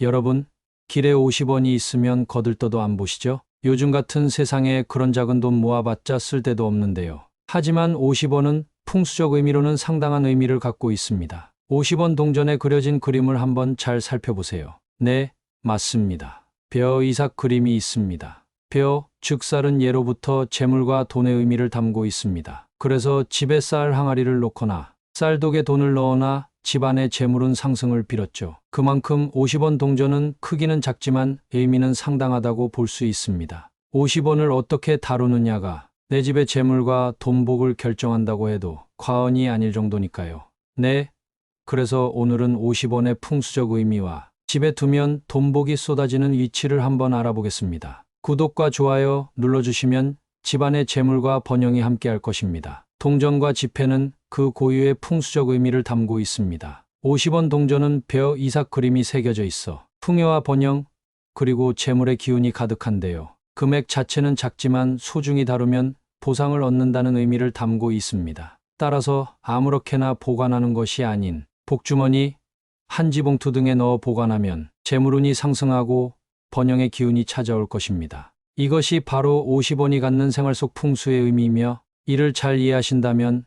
여러분, 길에 50원이 있으면 거들떠도 안 보시죠? 요즘 같은 세상에 그런 작은 돈 모아봤자 쓸데도 없는데요. 하지만 50원은 풍수적 의미로는 상당한 의미를 갖고 있습니다. 50원 동전에 그려진 그림을 한번 잘 살펴보세요. 네, 맞습니다. 벼 이삭 그림이 있습니다. 벼, 즉 쌀은 예로부터 재물과 돈의 의미를 담고 있습니다. 그래서 집에 쌀 항아리를 놓거나 쌀독에 돈을 넣거나 집안의 재물은 상승을 빌었죠. 그만큼 50원 동전은 크기는 작지만 의미는 상당하다고 볼 수 있습니다. 50원을 어떻게 다루느냐가 내 집의 재물과 돈복을 결정한다고 해도 과언이 아닐 정도니까요. 네. 그래서 오늘은 50원의 풍수적 의미와 집에 두면 돈복이 쏟아지는 위치를 한번 알아보겠습니다. 구독과 좋아요 눌러주시면 집안의 재물과 번영이 함께할 것입니다. 동전과 지폐는 그 고유의 풍수적 의미를 담고 있습니다. 50원 동전은 벼 이삭 그림이 새겨져 있어 풍요와 번영 그리고 재물의 기운이 가득한데요. 금액 자체는 작지만 소중히 다루면 보상을 얻는다는 의미를 담고 있습니다. 따라서 아무렇게나 보관하는 것이 아닌 복주머니, 한지봉투 등에 넣어 보관하면 재물운이 상승하고 번영의 기운이 찾아올 것입니다. 이것이 바로 50원이 갖는 생활 속 풍수의 의미이며 이를 잘 이해하신다면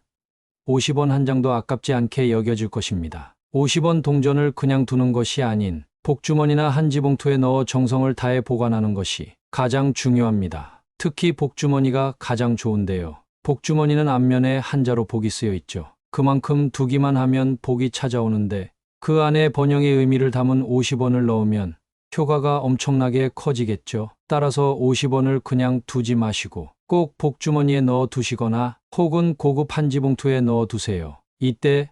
50원 한 장도 아깝지 않게 여겨질 것입니다. 50원 동전을 그냥 두는 것이 아닌 복주머니나 한지봉투에 넣어 정성을 다해 보관하는 것이 가장 중요합니다. 특히 복주머니가 가장 좋은데요. 복주머니는 앞면에 한자로 복이 쓰여 있죠. 그만큼 두기만 하면 복이 찾아오는데 그 안에 번영의 의미를 담은 50원을 넣으면 효과가 엄청나게 커지겠죠. 따라서 50원을 그냥 두지 마시고 꼭 복주머니에 넣어 두시거나 혹은 고급 한지 봉투에 넣어 두세요. 이때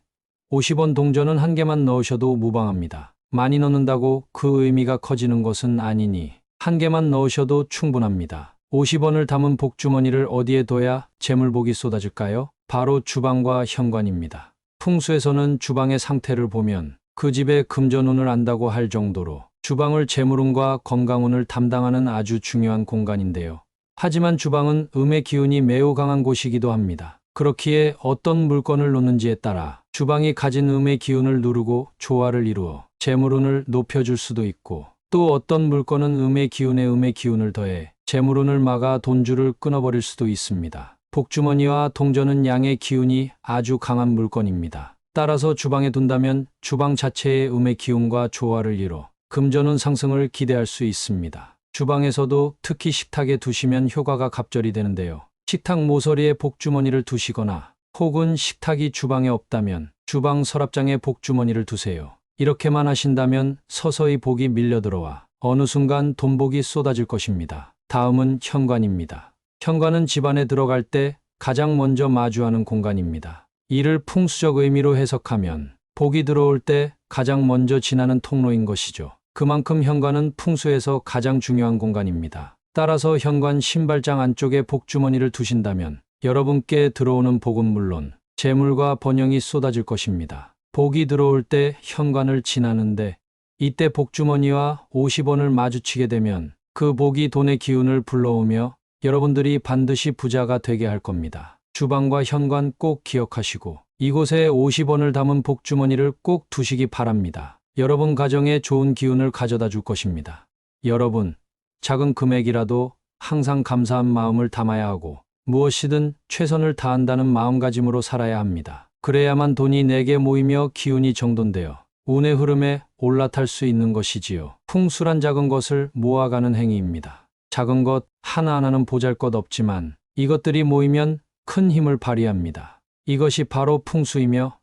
50원 동전은 한 개만 넣으셔도 무방합니다. 많이 넣는다고 그 의미가 커지는 것은 아니니 한 개만 넣으셔도 충분합니다. 50원을 담은 복주머니를 어디에 둬야 재물복이 쏟아질까요? 바로 주방과 현관입니다. 풍수에서는 주방의 상태를 보면 그 집의 금전운을 안다고 할 정도로 주방을 재물운과 건강운을 담당하는 아주 중요한 공간인데요. 하지만 주방은 음의 기운이 매우 강한 곳이기도 합니다. 그렇기에 어떤 물건을 놓는지에 따라 주방이 가진 음의 기운을 누르고 조화를 이루어 재물운을 높여줄 수도 있고 또 어떤 물건은 음의 기운에 음의 기운을 더해 재물운을 막아 돈줄을 끊어버릴 수도 있습니다. 복주머니와 동전은 양의 기운이 아주 강한 물건입니다. 따라서 주방에 둔다면 주방 자체의 음의 기운과 조화를 이뤄 금전운 상승을 기대할 수 있습니다. 주방에서도 특히 식탁에 두시면 효과가 갑절이 되는데요. 식탁 모서리에 복주머니를 두시거나 혹은 식탁이 주방에 없다면 주방 서랍장에 복주머니를 두세요. 이렇게만 하신다면 서서히 복이 밀려 들어와 어느 순간 돈복이 쏟아질 것입니다. 다음은 현관입니다. 현관은 집안에 들어갈 때 가장 먼저 마주하는 공간입니다. 이를 풍수적 의미로 해석하면 복이 들어올 때 가장 먼저 지나는 통로인 것이죠. 그만큼 현관은 풍수에서 가장 중요한 공간입니다. 따라서 현관 신발장 안쪽에 복주머니를 두신다면 여러분께 들어오는 복은 물론 재물과 번영이 쏟아질 것입니다. 복이 들어올 때 현관을 지나는데 이때 복주머니와 50원을 마주치게 되면 그 복이 돈의 기운을 불러오며 여러분들이 반드시 부자가 되게 할 겁니다. 주방과 현관 꼭 기억하시고 이곳에 50원을 담은 복주머니를 꼭 두시기 바랍니다. 여러분 가정에 좋은 기운을 가져다 줄 것입니다. 여러분, 작은 금액이라도 항상 감사한 마음을 담아야 하고 무엇이든 최선을 다한다는 마음가짐으로 살아야 합니다. 그래야만 돈이 내게 모이며 기운이 정돈되어 운의 흐름에 올라탈 수 있는 것이지요. 풍수란 작은 것을 모아가는 행위입니다. 작은 것 하나하나는 보잘 것 없지만 이것들이 모이면 큰 힘을 발휘합니다. 이것이 바로 풍수이며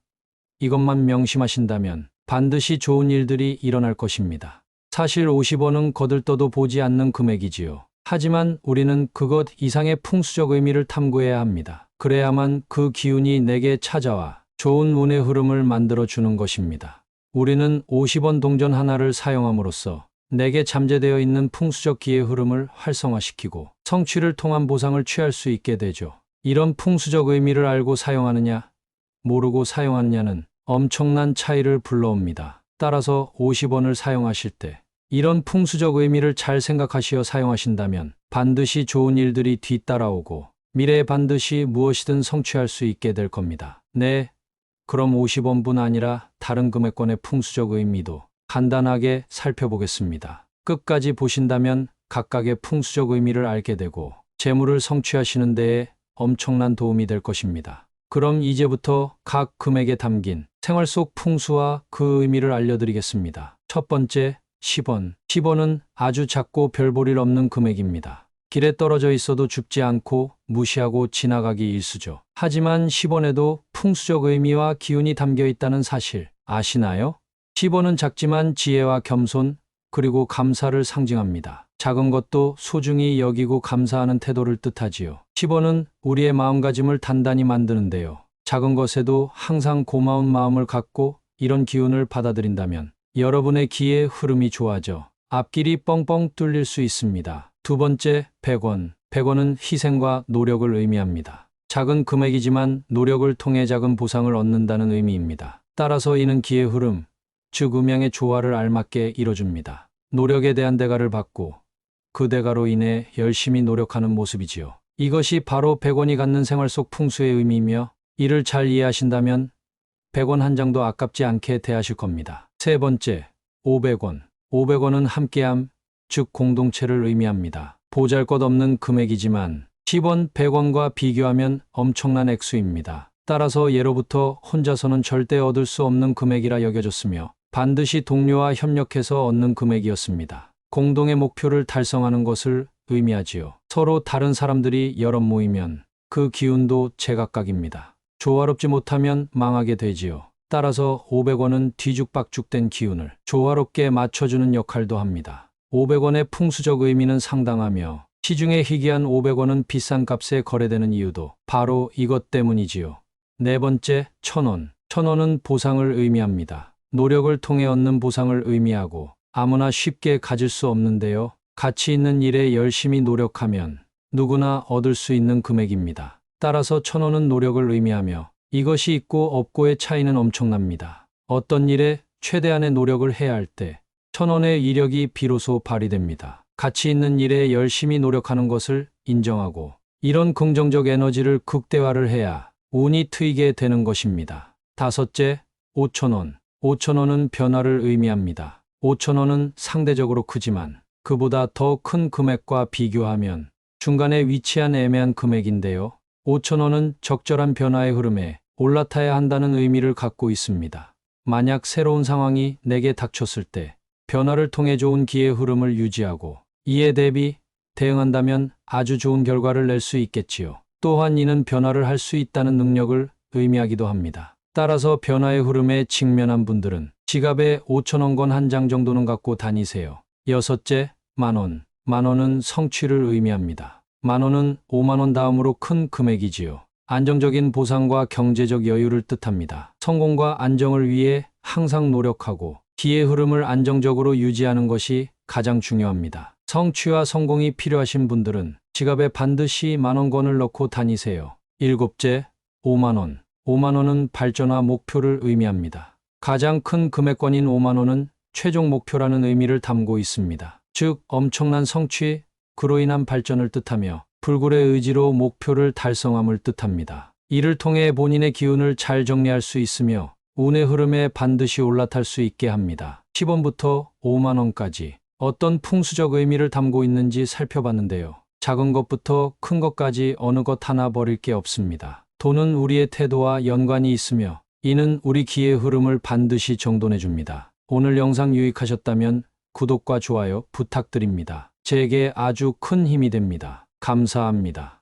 이것만 명심하신다면 반드시 좋은 일들이 일어날 것입니다. 사실 50원은 거들떠도 보지 않는 금액이지요. 하지만 우리는 그것 이상의 풍수적 의미를 탐구해야 합니다. 그래야만 그 기운이 내게 찾아와 좋은 운의 흐름을 만들어 주는 것입니다. 우리는 50원 동전 하나를 사용함으로써 내게 잠재되어 있는 풍수적 기의 흐름을 활성화시키고 성취를 통한 보상을 취할 수 있게 되죠. 이런 풍수적 의미를 알고 사용하느냐, 모르고 사용하느냐는 엄청난 차이를 불러옵니다. 따라서 50원을 사용하실 때 이런 풍수적 의미를 잘 생각하시어 사용하신다면 반드시 좋은 일들이 뒤따라오고 미래에 반드시 무엇이든 성취할 수 있게 될 겁니다. 네. 그럼 50원뿐 아니라 다른 금액권의 풍수적 의미도 간단하게 살펴보겠습니다. 끝까지 보신다면 각각의 풍수적 의미를 알게 되고 재물을 성취하시는 데에 엄청난 도움이 될 것입니다. 그럼 이제부터 각 금액에 담긴 생활 속 풍수와 그 의미를 알려드리겠습니다. 첫 번째, 10원. 10원은 아주 작고 별 볼일 없는 금액입니다. 길에 떨어져 있어도 줍지 않고 무시하고 지나가기 일수죠. 하지만 10원에도 풍수적 의미와 기운이 담겨 있다는 사실 아시나요? 10원은 작지만 지혜와 겸손 그리고 감사를 상징합니다. 작은 것도 소중히 여기고 감사하는 태도를 뜻하지요. 10원은 우리의 마음가짐을 단단히 만드는데요. 작은 것에도 항상 고마운 마음을 갖고 이런 기운을 받아들인다면 여러분의 기의 흐름이 좋아져 앞길이 뻥뻥 뚫릴 수 있습니다. 두 번째, 100원. 100원은 희생과 노력을 의미합니다. 작은 금액이지만 노력을 통해 작은 보상을 얻는다는 의미입니다. 따라서 이는 기의 흐름, 즉 음양의 조화를 알맞게 이뤄줍니다. 노력에 대한 대가를 받고 그 대가로 인해 열심히 노력하는 모습이지요. 이것이 바로 100원이 갖는 생활 속 풍수의 의미이며 이를 잘 이해하신다면 100원 한 장도 아깝지 않게 대하실 겁니다. 세 번째, 500원. 500원은 함께함, 즉 공동체를 의미합니다. 보잘것없는 금액이지만 10원, 100원과 비교하면 엄청난 액수입니다. 따라서 예로부터 혼자서는 절대 얻을 수 없는 금액이라 여겨졌으며 반드시 동료와 협력해서 얻는 금액이었습니다. 공동의 목표를 달성하는 것을 의미하지요. 서로 다른 사람들이 여럿 모이면 그 기운도 제각각입니다. 조화롭지 못하면 망하게 되지요. 따라서 500원은 뒤죽박죽된 기운을 조화롭게 맞춰주는 역할도 합니다. 500원의 풍수적 의미는 상당하며 시중에 희귀한 500원은 비싼 값에 거래되는 이유도 바로 이것 때문이지요. 네 번째, 1000원. 1000원은 보상을 의미합니다. 노력을 통해 얻는 보상을 의미하고 아무나 쉽게 가질 수 없는데요. 가치 있는 일에 열심히 노력하면 누구나 얻을 수 있는 금액입니다. 따라서 1000원은 노력을 의미하며 이것이 있고 없고의 차이는 엄청납니다. 어떤 일에 최대한의 노력을 해야 할 때 천 원의 이력이 비로소 발휘됩니다. 가치 있는 일에 열심히 노력하는 것을 인정하고 이런 긍정적 에너지를 극대화를 해야 운이 트이게 되는 것입니다. 다섯째, 5천원. 5천원은 변화를 의미합니다. 5천원은 상대적으로 크지만 그보다 더 큰 금액과 비교하면 중간에 위치한 애매한 금액인데요. 5천원은 적절한 변화의 흐름에 올라타야 한다는 의미를 갖고 있습니다. 만약 새로운 상황이 내게 닥쳤을 때 변화를 통해 좋은 기의 흐름을 유지하고 이에 대비 대응한다면 아주 좋은 결과를 낼 수 있겠지요. 또한 이는 변화를 할 수 있다는 능력을 의미하기도 합니다. 따라서 변화의 흐름에 직면한 분들은 지갑에 5천원권 한장 정도는 갖고 다니세요. 여섯째, 만원. 만원은 성취를 의미합니다. 만원은 5만원 다음으로 큰 금액이지요. 안정적인 보상과 경제적 여유를 뜻합니다. 성공과 안정을 위해 항상 노력하고 기의 흐름을 안정적으로 유지하는 것이 가장 중요합니다. 성취와 성공이 필요하신 분들은 지갑에 반드시 만원권을 넣고 다니세요. 일곱째, 5만원. 5만 원은 발전화 목표를 의미합니다. 가장 큰 금액권인 5만 원은 최종 목표라는 의미를 담고 있습니다. 즉, 엄청난 성취, 그로 인한 발전을 뜻하며 불굴의 의지로 목표를 달성함을 뜻합니다. 이를 통해 본인의 기운을 잘 정리할 수 있으며 운의 흐름에 반드시 올라탈 수 있게 합니다. 10원부터 5만 원까지 어떤 풍수적 의미를 담고 있는지 살펴봤는데요. 작은 것부터 큰 것까지 어느 것 하나 버릴 게 없습니다. 돈은 우리의 태도와 연관이 있으며 이는 우리 기의 흐름을 반드시 정돈해 줍니다. 오늘 영상 유익하셨다면 구독과 좋아요 부탁드립니다. 제게 아주 큰 힘이 됩니다. 감사합니다.